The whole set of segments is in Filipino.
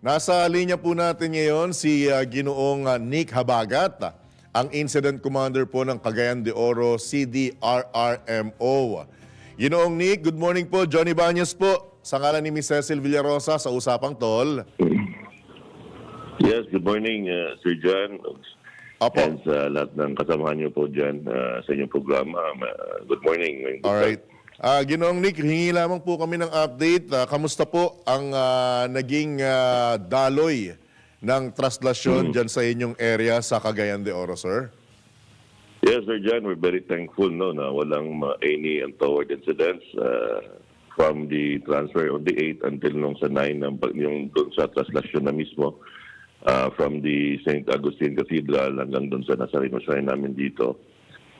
Nasa linya po natin ngayon si ah, Ginoong ah, Nick Habagat, ah, ang Incident Commander po ng Cagayan de Oro CDRRMO. Ginoong Nick, good morning po. Johnny Banyas po. Sa ngalan ni Miss Cecil Villarosa sa Usapang Tol. Yes, good morning, uh, Sir John. Opo. And sa lahat ng kasamahan niyo po dyan uh, sa inyong programa. Uh, good morning. Alright. Ah, Ginoong Nick, hingi lamang po kami ng update. Ah, kamusta po ang ah, naging ah, daloy ng traslasyon dyan sa inyong area sa Cagayan de Oro, sir? Yes, Sir John, we're very thankful no, na walang uh, any untoward incidents uh, from the transfer on the 8 until nung sa 9 ng pag- yung doon sa translasyon na mismo uh, from the St. Augustine Cathedral hanggang doon sa Nazareno Shrine namin dito.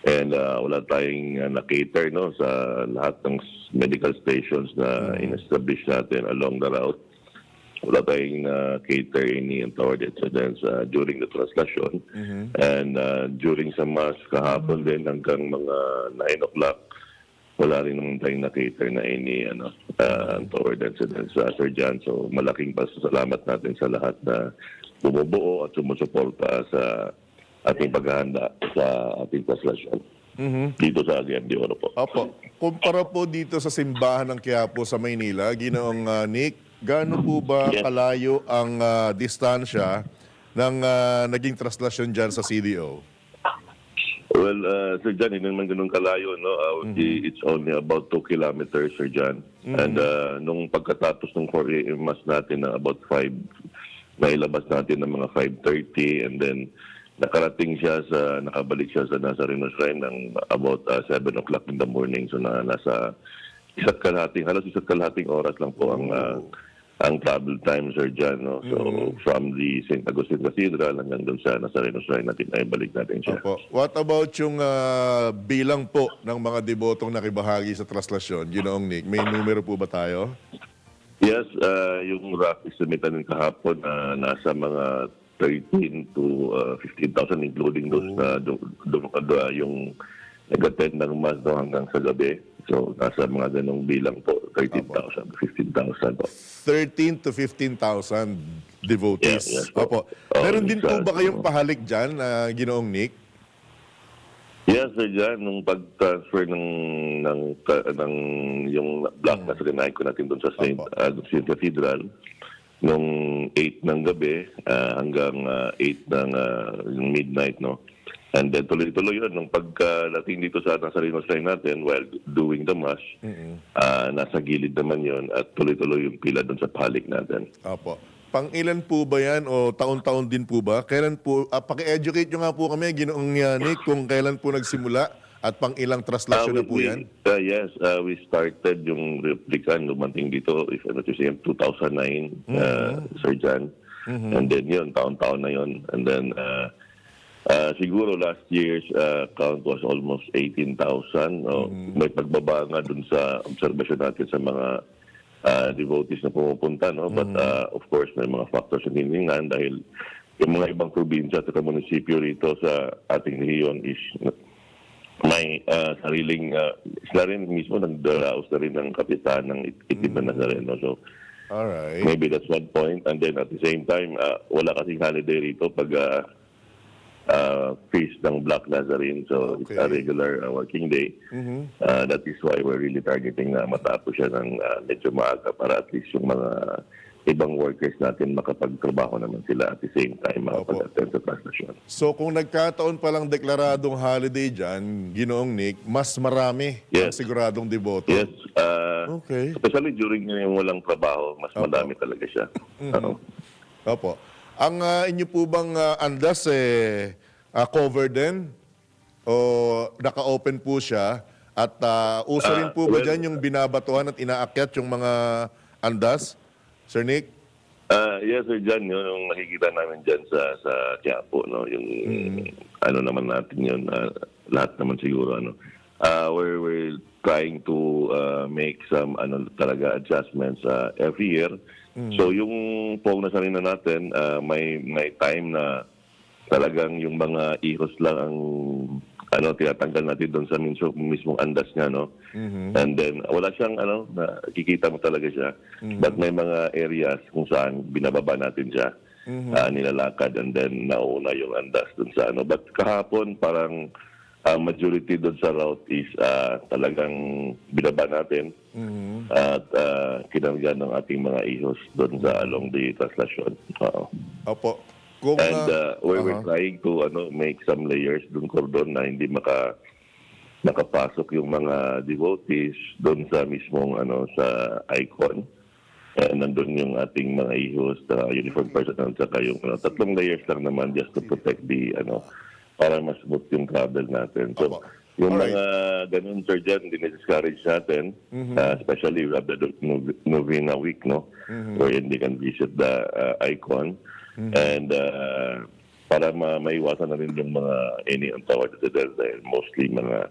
And uh, wala tayong uh, na-cater no, sa lahat ng medical stations na in-establish natin along the route. Wala tayong uh, cater any untoward incidents uh, during the translasyon. And uh, during sa mass kahapon din hanggang mga 9 o'clock, wala rin naman tayong na-cater na any ano, uh, untoward incidents, uh, Sir John. So malaking pasasalamat natin sa lahat na bumubuo at sumusuporta sa ating paghahanda sa ating translasyon. Dito sa Aguian de Oro po. Opo. Kumpara po dito sa simbahan ng Quiapo sa Maynila, Ginoong ah, Nick, gaano po ba Yes. kalayo ang ah, distansya ng ah, naging traslasyon dyan sa CDO? Well, uh, Sir John, hindi naman ganun kalayo, no? Uh, the- It's only about 2 kilometers, Sir John. And uh, nung pagkatapos ng 4 AM mass natin na about 5, nailabas natin ng mga 5.30 and then nakarating siya sa, nakabalik siya sa Nazareno Shrine ng about uh, 7 o'clock in the morning. So na, nasa isa't kalahating, halos isa't kalahating oras lang po ang uh, ang travel time, Sir John. No? So, from the St. Agustin Cathedral hanggang doon sa Nazareno Shrine natin, ay balik natin siya. Opo. What about yung ah, bilang po ng mga debotong nakibahagi sa traslasyon? Ginoong Nick, may numero po ba tayo? Yes, uh, yung rough estimate natin kahapon uh, nasa mga 13 to uh, 15,000 including those na do, do, do- uh, yung nag-attend ng mass no, hanggang sa gabi. So, nasa mga ganong bilang po, 13,000 to 15,000 po. 13 to 15,000 devotees. Yes, yes po. Opo. Oh, Meron din po ba kayong pahalik dyan, ah, Ginoong Nick? Yes, sir, dyan, nung pag-transfer ng, ng, ng yung block na sa ko natin doon sa St. Augustine Cathedral, nung 8 ng gabi ah, hanggang ah, 8 ng yung midnight, no? And then tuloy-tuloy yun, nung pagkalating dito sa Nazareno Shrine natin while doing the mass, ah, nasa gilid naman yon at tuloy-tuloy yung pila doon sa palik natin. Opo. Pang ilan po ba yan o taon-taon din po ba? Kailan po, ah, paki-educate nyo nga po kami, Ginoong ah, Nick, kung kailan po nagsimula at pang ilang traslasyon na we- po we- yan? ah, yes, ah, we started yung replica lumating dito, if I'm not mistaken, 2009, uh, Sir John. And then yun, taon-taon na yun. And then, uh, ah, siguro last year's ah, count was almost 18,000. No? May pagbaba nga dun sa observation natin sa mga ah, devotees na pumupunta. No? But ah, of course, may mga factors na tiningan dahil yung mga ibang probinsya at munisipyo rito sa ating rehiyon is may ah, sariling uh, sila rin mismo nagdaraos na rin ng kapitan ng it- itim na Nazareno. So Alright. maybe that's one point. And then at the same time, ah, wala kasing holiday rito pag ah, ah, feast ng Black Nazarene. So it's a Okay. regular ah, working day. Ah, that is why we're really targeting na matapos siya ng ah, medyo maaga para at least yung mga ibang workers natin makapagtrabaho naman sila at the same time makapag-attend sa translasyon. So kung nagkataon palang deklaradong holiday dyan, Ginoong Nick, mas marami ang Yes. siguradong deboto. Yes. ah, Okay. Especially during yung walang trabaho, mas madami talaga siya. Oo. Opo. Ang ah, inyo po bang ah, andas eh ah, cover din? O naka-open po siya? At ah, uso rin Ah, po ba well- dyan yung binabatuhan at inaakyat yung mga andas? Sir Nick? Ah, yes, Sir John, yun, yung nakikita namin dyan sa sa Quiapo, no, yung ano naman natin yun, ah, lahat naman siguro, ano, Ah, we're, we're trying to ah, make some ano talaga adjustments ah, every year. So yung pong na sarina natin, ah, may may time na talagang yung mga ihos lang ang ano tinatanggal natin doon sa mismo, mismong andas niya no? And then wala siyang ano nakikita mo talaga siya. But may mga areas kung saan binababa natin siya ah, nilalakad and then nauna yung andas doon sa ano. But kahapon parang ah, majority doon sa route is ah, talagang binaba natin. At uh, kinamyan ng ating mga ihos doon sa along the translasyon Oo. Opo. Kung, And uh, we were aha. trying to ano make some layers doon cordon na hindi maka nakapasok yung mga devotees doon sa mismong ano sa icon. And nandun yung ating mga ihos, uh, uniform personnel, saka yung ano, tatlong layers lang naman just to protect the ano para mas smooth yung travel natin. So, Opo. yung Alright. mga ganun, Sir Jan, discourage natin, Mm-hmm. uh, especially we have the Nov- Novena week, no? Mm-hmm. Wherein they can visit the uh, icon. And uh, para ma maiwasan na rin yung mga any untoward incidents dahil mostly mga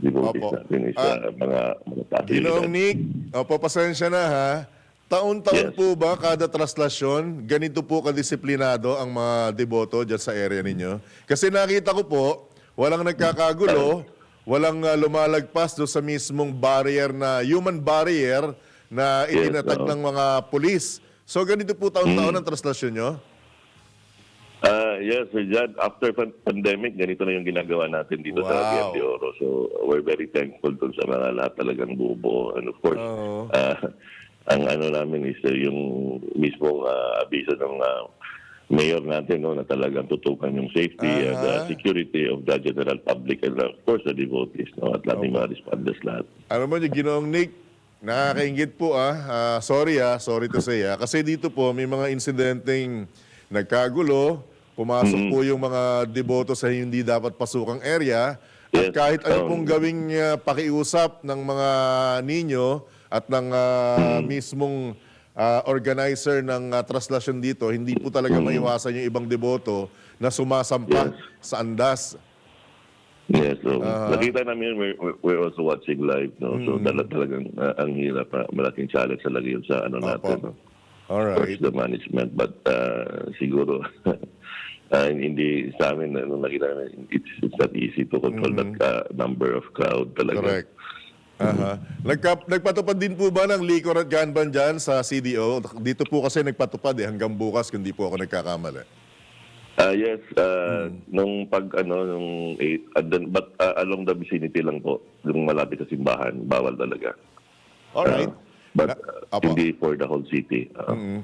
devotees Opo. natin is Ah, uh, mga mga Ginoong pasilidad. Nick, opo, pasensya na ha. Taon-taon Yes. po ba kada traslasyon, ganito po kadisiplinado ang mga deboto dyan sa area ninyo? Kasi nakita ko po, walang nagkakagulo, walang ah, lumalagpas doon sa mismong barrier na, human barrier na Yes, itinatag oo. ng mga pulis. So ganito po taon-taon ang traslasyon nyo? Ah, yes, Sir. After pan- pandemic, ganito na yung ginagawa natin dito sa Wow. Aguiar de Oro. So, we're very thankful dun sa mga lahat talagang bubo. And of course, Oo. ah, ang ano namin is uh, yung mismong ah, abiso ng ah, mayor natin no, na talagang tutukan yung safety and Aha. ah, security of the general public and of course the devotees no, at ating mga responders lahat. Ano mo yung ginoong Nick, nakakaingit po ah. Ah, sorry ah, sorry to say ah. Kasi dito po may mga insidenteng nagkagulo, pumasok Mm-hmm. po yung mga deboto sa hindi dapat pasukang area. At Yes, kahit ano um, pong gawing ah, pakiusap ng mga ninyo at ng ah, Mm-hmm. mismong ah, organizer ng ah, traslasyon dito, hindi po talaga maiwasan yung ibang deboto na sumasampa Mm-hmm. Yes. sa andas. Yes, so Ah. nakita namin we're, we're- also watching live no. So Mm-hmm. dala talagang ah, ang hirap, ah, malaking challenge talaga yun sa ano natin. No? Alright. First the management but uh, siguro uh, hindi sa amin ano nakita namin it's it's not easy to control that uh, number of crowd talaga. Mm-hmm. Correct. Aha. Nagka, nagpatupad din po ba ng liquor at gun ban dyan sa CDO? Dito po kasi nagpatupad eh, hanggang bukas kung di po ako nagkakamali. Ah yes, uh, Mm. nung pag ano nung eight, uh, then- but uh, along the vicinity lang po, yung malapit sa simbahan, bawal talaga. Alright. Uh, but uh, Apo. hindi for the whole city. Uh, Mm.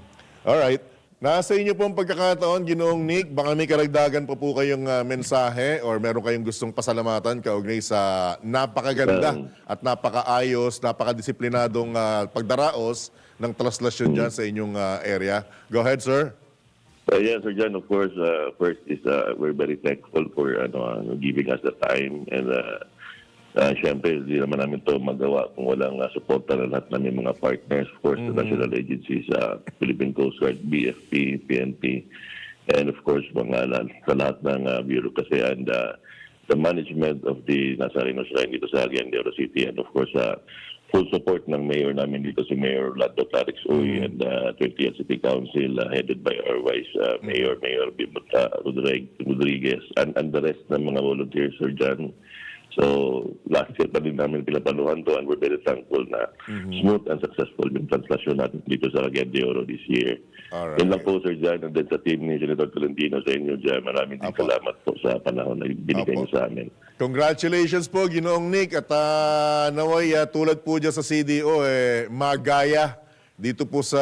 Alright. Nasa inyo pong pagkakataon, Ginoong Nick, baka may karagdagan pa po kayong ah, mensahe or meron kayong gustong pasalamatan kaugnay sa napakaganda at napakaayos, napakadisiplinadong ah, pagdaraos ng traslasyon dyan sa inyong ah, area. Go ahead, sir. Uh, yes, Sir John, of course, uh, first is uh, we're very thankful for ano, uh, giving us the time and uh, uh, syempre, hindi naman namin to magawa kung walang uh, suporta ng lahat namin mga partners, of course, the national agencies, uh, Philippine Coast Guard, BFP, PNP, and of course, mga sa lahat ng uh, bureaucracy and uh, the management of the Nazareno Shrine dito sa Aguinaldo City. And of course, uh, full support ng mayor namin dito si Mayor Lando Tarix Uy and uh, 20th City Council uh, headed by our vice uh, Mayor Mayor Rodriguez, Rodriguez and, and the rest ng mga volunteers Sir John. So last year pa din namin pinapanuhan to and we're very thankful na smooth and successful yung translasyon natin dito sa Cagayan de Oro this year. Alright. Yun lang po Sir John and then sa team ni Senator Tolentino sa inyo dyan. Maraming din Apo. salamat po sa panahon na binigay Apo. niyo sa amin. Congratulations po, Ginoong Nick. At ah, naway, ah, tulad po dyan sa CDO, eh, magaya dito po sa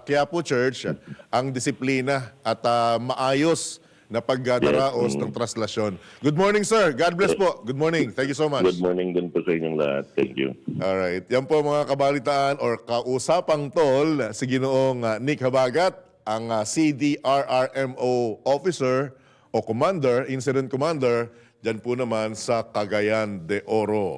Quiapo Church ang disiplina at ah, maayos na pagdaraos ng traslasyon. Good morning, sir. God bless po. Good morning. Thank you so much. Good morning din po sa inyong lahat. Thank you. Alright. Yan po mga kabalitaan or kausapang tol si Ginoong ah, Nick Habagat, ang ah, CDRRMO officer o commander, incident commander, dyan po naman sa Cagayan de Oro.